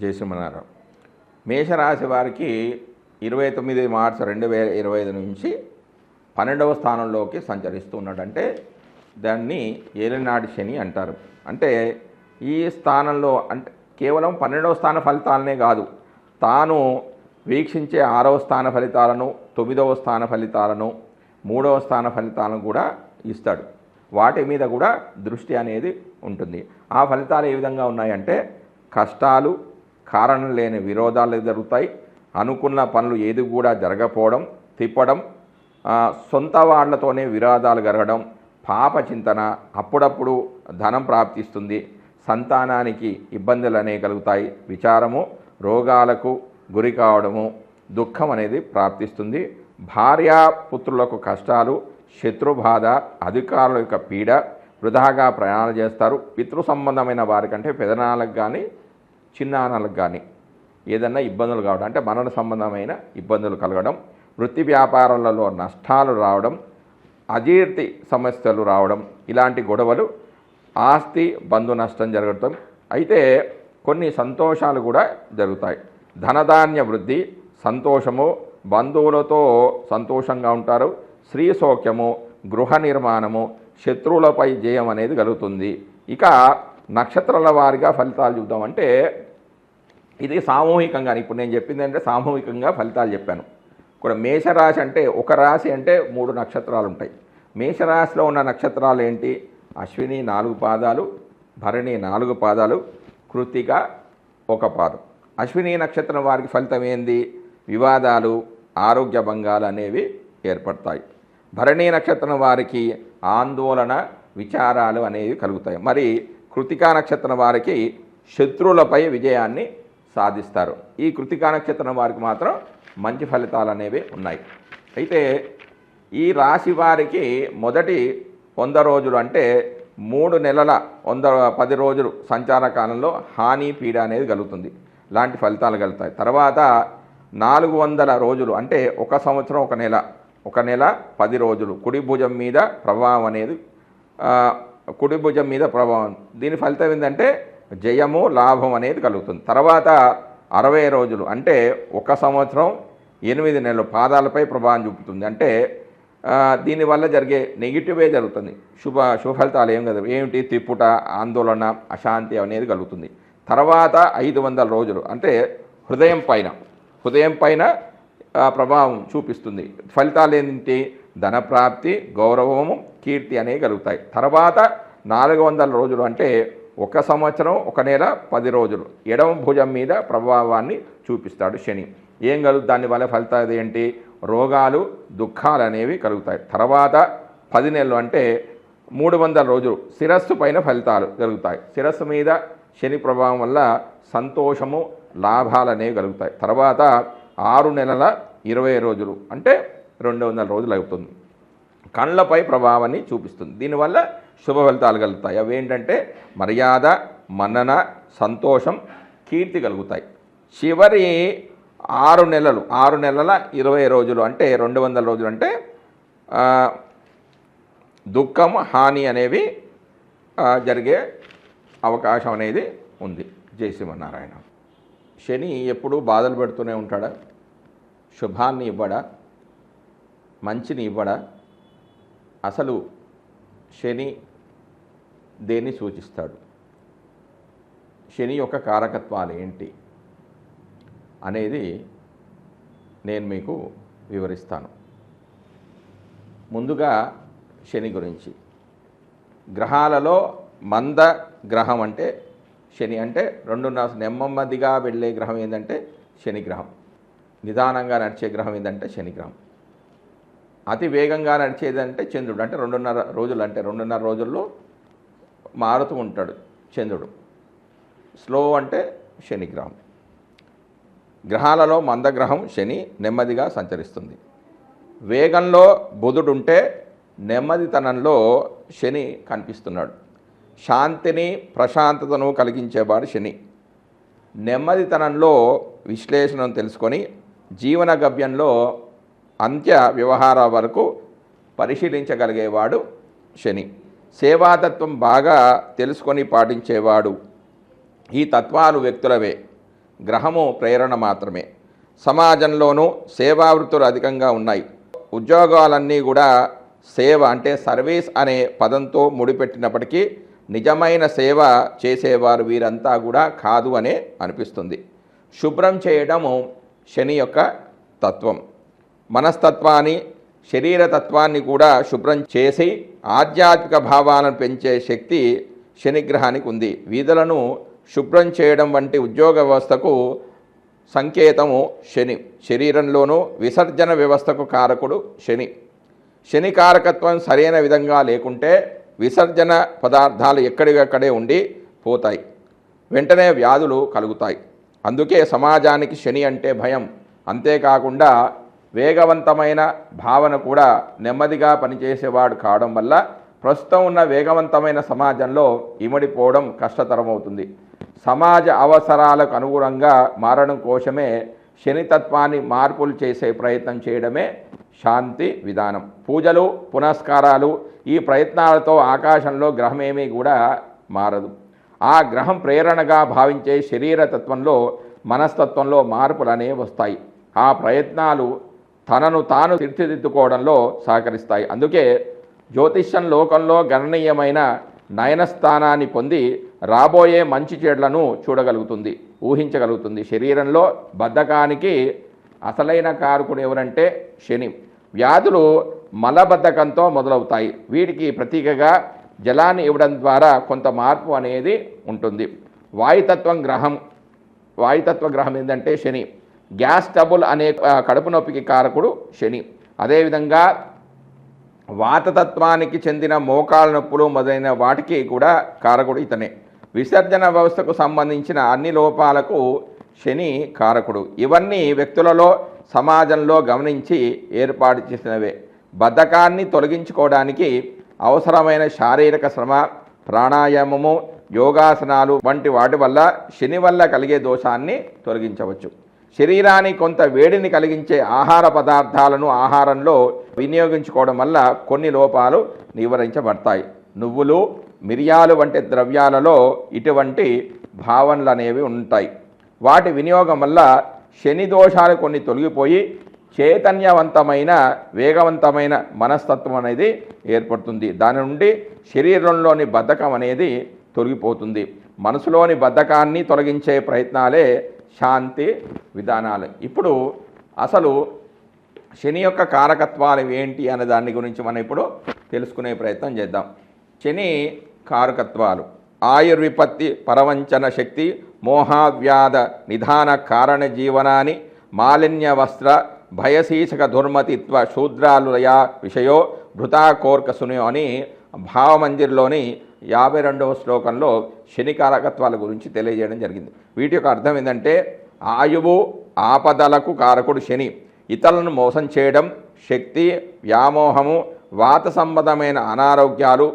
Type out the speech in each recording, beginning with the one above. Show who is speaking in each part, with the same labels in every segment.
Speaker 1: జయసింహనారావు మేషరాశి వారికి ఇరవై తొమ్మిది మార్చి రెండు వేల ఇరవై ఐదు నుంచి పన్నెండవ స్థానంలోకి సంచరిస్తున్నాడంటే దాన్ని ఏలినాటి శని అంటారు. అంటే ఈ స్థానంలో అంటే కేవలం పన్నెండవ స్థాన ఫలితాలనే కాదు తాను వీక్షించే ఆరవ స్థాన ఫలితాలను తొమ్మిదవ స్థాన ఫలితాలను మూడవ స్థాన ఫలితాలను కూడా ఇస్తాడు. వాటి మీద కూడా దృష్టి అనేది ఉంటుంది. ఆ ఫలితాలు ఏ విధంగా ఉన్నాయంటే కష్టాలు కారణం లేని విరోధాలు జరుగుతాయి. అనుకున్న పనులు ఏది కూడా జరగకపోవడం తిప్పడం సొంత వాళ్ళతోనే విరోధాలు జరగడం పాప చింతన అప్పుడప్పుడు ధనం ప్రాప్తిస్తుంది. సంతానానికి ఇబ్బందులు అనేవి కలుగుతాయి. విచారము రోగాలకు గురి కావడము దుఃఖం అనేది ప్రాప్తిస్తుంది. భార్యాపుత్రులకు కష్టాలు శత్రుబాధ అధికారుల యొక్క పీడ వృధాగా ప్రయాణాలు చేస్తారు. పితృ సంబంధమైన వారికంటే పెదనాలకు కానీ చిన్నానాలకు కానీ ఏదన్నా ఇబ్బందులు కావడం అంటే మరణ సంబంధమైన ఇబ్బందులు కలగడం వృత్తి వ్యాపారాలలో నష్టాలు రావడం అజీర్తి సమస్యలు రావడం ఇలాంటి గొడవలు ఆస్తి బంధు నష్టం జరగడం అయితే కొన్ని సంతోషాలు కూడా జరుగుతాయి. ధనధాన్య వృద్ధి సంతోషము బంధువులతో సంతోషంగా ఉంటారు స్త్రీ సౌఖ్యము గృహ నిర్మాణము శత్రువులపై జయం అనేది కలుగుతుంది. ఇక నక్షత్రాల వారిగా ఫలితాలు చూద్దామంటే ఇది సామూహికంగా ఇప్పుడు నేను చెప్పింది అంటే సామూహికంగా ఫలితాలు చెప్పాను. ఇక్కడ మేషరాశి అంటే ఒక రాశి అంటే మూడు నక్షత్రాలు ఉంటాయి. మేషరాశిలో ఉన్న నక్షత్రాలు ఏంటి? అశ్విని నాలుగు పాదాలు భరణి నాలుగు పాదాలు కృతిక ఒక పాదం. అశ్విని నక్షత్రం వారికి ఫలితం ఏంది? వివాదాలు ఆరోగ్య భంగాలు అనేవి ఏర్పడతాయి. భరణి నక్షత్రం వారికి ఆందోళన విచారాలు అనేవి కలుగుతాయి. మరి కృతికా నక్షత్రం వారికి శత్రువులపై విజయాన్ని సాధిస్తారు. ఈ కృతికా నక్షత్రం వారికి మాత్రం మంచి ఫలితాలు అనేవి ఉన్నాయి. అయితే ఈ రాశి వారికి మొదటి వంద రోజులు అంటే మూడు నెలల వంద పది రోజులు సంచార కాలంలో హాని పీడ అనేది కలుగుతుంది. లాంటి ఫలితాలు కలుగుతాయి. తర్వాత నాలుగు వందల రోజులు అంటే ఒక సంవత్సరం ఒక నెల ఒక నెల పది రోజులు కుడి భుజం మీద ప్రభావం అనేది కుడి భుజం మీద ప్రభావం. దీని ఫలితం ఏంటంటే జయము లాభం అనేది కలుగుతుంది. తర్వాత అరవై రోజులు అంటే ఒక సంవత్సరం ఎనిమిది నెలలు పాదాలపై ప్రభావం చూపుతుంది. అంటే దీనివల్ల జరిగే నెగిటివే జరుగుతుంది. శుభ శుభ ఫలితాలు ఏం కదా. ఏమిటి? తిప్పుట ఆందోళన అశాంతి అనేది కలుగుతుంది. తర్వాత ఐదు వందల రోజులు అంటే హృదయం పైన హృదయం పైన ప్రభావం చూపిస్తుంది. ఫలితాలు ఏంటి? ధనప్రాప్తి గౌరవము కీర్తి అనేవి కలుగుతాయి. తర్వాత నాలుగు వందల రోజులు అంటే ఒక సంవత్సరం ఒక నెల పది రోజులు. ఎడమ భుజం మీద ప్రభావాన్ని చూపిస్తాడు శని. ఏం కలుగు దానివల్ల ఫలితాలు ఏంటి? రోగాలు దుఃఖాలు అనేవి కలుగుతాయి. తర్వాత పది నెలలు అంటే మూడు వందల రోజులు. శిరస్సు పైన ఫలితాలు కలుగుతాయి. శిరస్సు మీద శని ప్రభావం వల్ల సంతోషము లాభాలు అనేవి కలుగుతాయి. తర్వాత ఆరు నెలల ఇరవై రోజులు అంటే రెండు వందల రోజులు అవుతుంది. కళ్ళపై ప్రభావాన్ని చూపిస్తుంది. దీనివల్ల శుభ ఫలితాలు కలుగుతాయి. అవి ఏంటంటే మర్యాద మన్నన సంతోషం కీర్తి కలుగుతాయి. చివరి ఆరు నెలలు ఆరు నెలల ఇరవై రోజులు అంటే రెండు వందల రోజులు అంటే దుఃఖం హాని అనేవి జరిగే అవకాశం అనేది ఉంది. జై శ్రీమన్నారాయణ. శని ఎప్పుడు బాధలు పెడుతూనే ఉంటాడా? శుభాన్ని ఇవ్వడా? మంచిని ఇవ్వడా? అసలు శని దేన్ని సూచిస్తాడు? శని యొక్క కారకత్వాలు ఏంటి అనేది నేను మీకు వివరిస్తాను. ముందుగా శని గురించి. గ్రహాలలో మంద గ్రహం అంటే శని అంటే రెండున్నర నెమ్మదిగా వెళ్ళే గ్రహం ఏంటంటే శని గ్రహం. నిదానంగా నడిచే గ్రహం ఏంటంటే శని గ్రహం. అతి వేగంగా నడిచేదంటే చంద్రుడు. అంటే రెండున్నర రోజులు అంటే రెండున్నర రోజుల్లో మారుతూ ఉంటాడు చంద్రుడు. స్లో అంటే శని గ్రహం. గ్రహాలలో మందగ్రహం శని నెమ్మదిగా సంచరిస్తుంది. వేగంలో బుధుడు ఉంటే నెమ్మదితనంలో శని కనిపిస్తున్నాడు. శాంతిని ప్రశాంతతను కలిగించేవాడు శని. నెమ్మదితనంలో విశ్లేషణను తెలుసుకొని జీవన గవ్యంలో అంత్య వ్యవహారాల వరకు పరిశీలించగలిగేవాడు శని. సేవాతత్వం బాగా తెలుసుకొని పాటించేవాడు ఈ తత్వాలు వ్యక్తులవే గ్రహము ప్రేరణ మాత్రమే. సమాజంలోనూ సేవావృత్తులు అధికంగా ఉన్నాయి. ఉద్యోగాలన్నీ కూడా సేవ అంటే సర్వీస్ అనే పదంతో ముడిపెట్టినప్పటికీ నిజమైన సేవ చేసేవారు వీరంతా కూడా కాదు అనే అనిపిస్తుంది. శుభ్రం చేయడము శని యొక్క తత్వం. మనస్తత్వాన్ని శరీరతత్వాన్ని కూడా శుభ్రం చేసి ఆధ్యాత్మిక భావాలను పెంచే శక్తి శనిగ్రహానికి ఉంది. వీధులను శుభ్రం చేయడం వంటి ఉద్యోగ వ్యవస్థకు సంకేతము శని. శరీరంలోనూ విసర్జన వ్యవస్థకు కారకుడు శని. శని కారకత్వం సరైన విధంగా లేకుంటే విసర్జన పదార్థాలు ఎక్కడికక్కడే ఉండి పోతాయి. వెంటనే వ్యాధులు కలుగుతాయి. అందుకే సమాజానికి శని అంటే భయం. అంతేకాకుండా వేగవంతమైన భావన కూడా నెమ్మదిగా పనిచేసేవాడు కావడం వల్ల ప్రస్తుతం ఉన్న వేగవంతమైన సమాజంలో ఇమడిపోవడం కష్టతరమవుతుంది. సమాజ అవసరాలకు అనుగుణంగా మారడం కోసమే శనితత్వాన్ని మార్పులు చేసే ప్రయత్నం చేయడమే శాంతి విధానం. పూజలు పునస్కారాలు ఈ ప్రయత్నాలతో ఆకాశంలో గ్రహమేమీ కూడా మారదు. ఆ గ్రహం ప్రేరణగా భావించే శరీరతత్వంలో మనస్తత్వంలో మార్పులు అనేవి వస్తాయి. ఆ ప్రయత్నాలు తనను తాను తీర్చిదిద్దుకోవడంలో సహకరిస్తాయి. అందుకే జ్యోతిష్యం లోకంలో గణనీయమైన నయనస్థానాన్ని పొంది రాబోయే మంచి చెడ్లను చూడగలుగుతుంది ఊహించగలుగుతుంది. శరీరంలో బద్ధకానికి అసలైన కారకుడు ఎవరంటే శని. వ్యాధులు మలబద్ధకంతో మొదలవుతాయి. వీటికి ప్రతీకగా జలాన్ని ఇవ్వడం ద్వారా కొంత మార్పు అనేది ఉంటుంది. వాయుతత్వం గ్రహం. వాయుతత్వ గ్రహం ఏంటంటే శని. గ్యాస్ ట్రబుల్ అనే కడుపు నొప్పికి కారకుడు శని. అదేవిధంగా వాతతత్వానికి చెందిన మోకాల నొప్పులు మొదలైన వాటికి కూడా కారకుడు ఇతనే. విసర్జన వ్యవస్థకు సంబంధించిన అన్ని లోపాలకు శని కారకుడు. ఇవన్నీ వ్యక్తులలో సమాజంలో గమనించి ఏర్పాటు చేసినవే. బద్ధకాన్ని తొలగించుకోవడానికి అవసరమైన శారీరక శ్రమ ప్రాణాయామము యోగాసనాలు వంటి వాటి వల్ల శని వల్ల కలిగే దోషాన్ని తొలగించవచ్చు. శరీరానికి కొంత వేడిని కలిగించే ఆహార పదార్థాలను ఆహారంలో వినియోగించుకోవడం వల్ల కొన్ని లోపాలు నివారించబడతాయి. నువ్వులు మిరియాలు వంటి ద్రవ్యాలలో ఇటువంటి భావనలు అనేవి ఉంటాయి. వాటి వినియోగం వల్ల శని దోషాలు కొన్ని తొలగిపోయి చైతన్యవంతమైన వేగవంతమైన మనస్తత్వం అనేది ఏర్పడుతుంది. దాని నుండి శరీరంలోని బద్ధకం అనేది తొలగిపోతుంది. మనసులోని బద్ధకాన్ని తొలగించే ప్రయత్నాలే శాంతి విధానాలు. ఇప్పుడు అసలు శని యొక్క కారకత్వాలు ఏంటి అనే దాని గురించి మనం ఇప్పుడు తెలుసుకునే ప్రయత్నం చేద్దాం. శని కారకత్వాలు. ఆయుర్విపత్తి పరవంచన శక్తి మోహావ్యాధ నిధాన కారణ జీవనాన్ని మాలిన్య వస్త్ర భయశీషక దుర్మతిత్వ శూద్రాలుయ విషయో భృతా కోర్కసును అని భావమందిర్లోని యాభై రెండవ శ్లోకంలో శని కారకత్వాల గురించి తెలియజేయడం జరిగింది. వీటి యొక్క అర్థం ఏంటంటే ఆయువు ఆపదలకు కారకుడు శని. ఇతరులను మోసం చేయడం శక్తి వ్యామోహము వాత సంబంధమైన అనారోగ్యాలు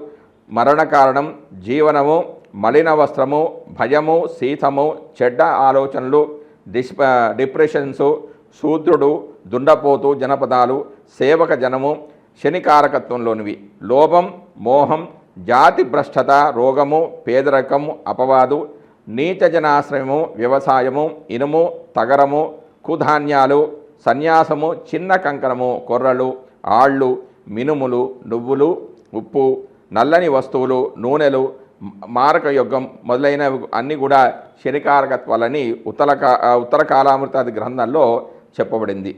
Speaker 1: మరణ కారణం జీవనము మలిన వస్త్రము భయము శీతము చెడ్డ ఆలోచనలు డిస్ డిప్రెషన్సు శూద్రుడు దుండపోతు జనపదాలు సేవక జనము శనికారకత్వంలోనివి. లోభం మోహం జాతి భ్రష్టత రోగము పేదరికం అపవాదు నీచజనాశ్రయము వ్యవసాయము ఇనుము తగరము కుధాన్యాలు సన్యాసము చిన్న కంకణము కొర్రలు ఆళ్ళు మినుములు నువ్వులు ఉప్పు నల్లని వస్తువులు నూనెలు మారక యుగం మొదలైనవి అన్నీ కూడా శనికారకత్వాలని ఉత్తర ఉత్తర కాలామృతాది గ్రంథంలో చెప్పబడింది.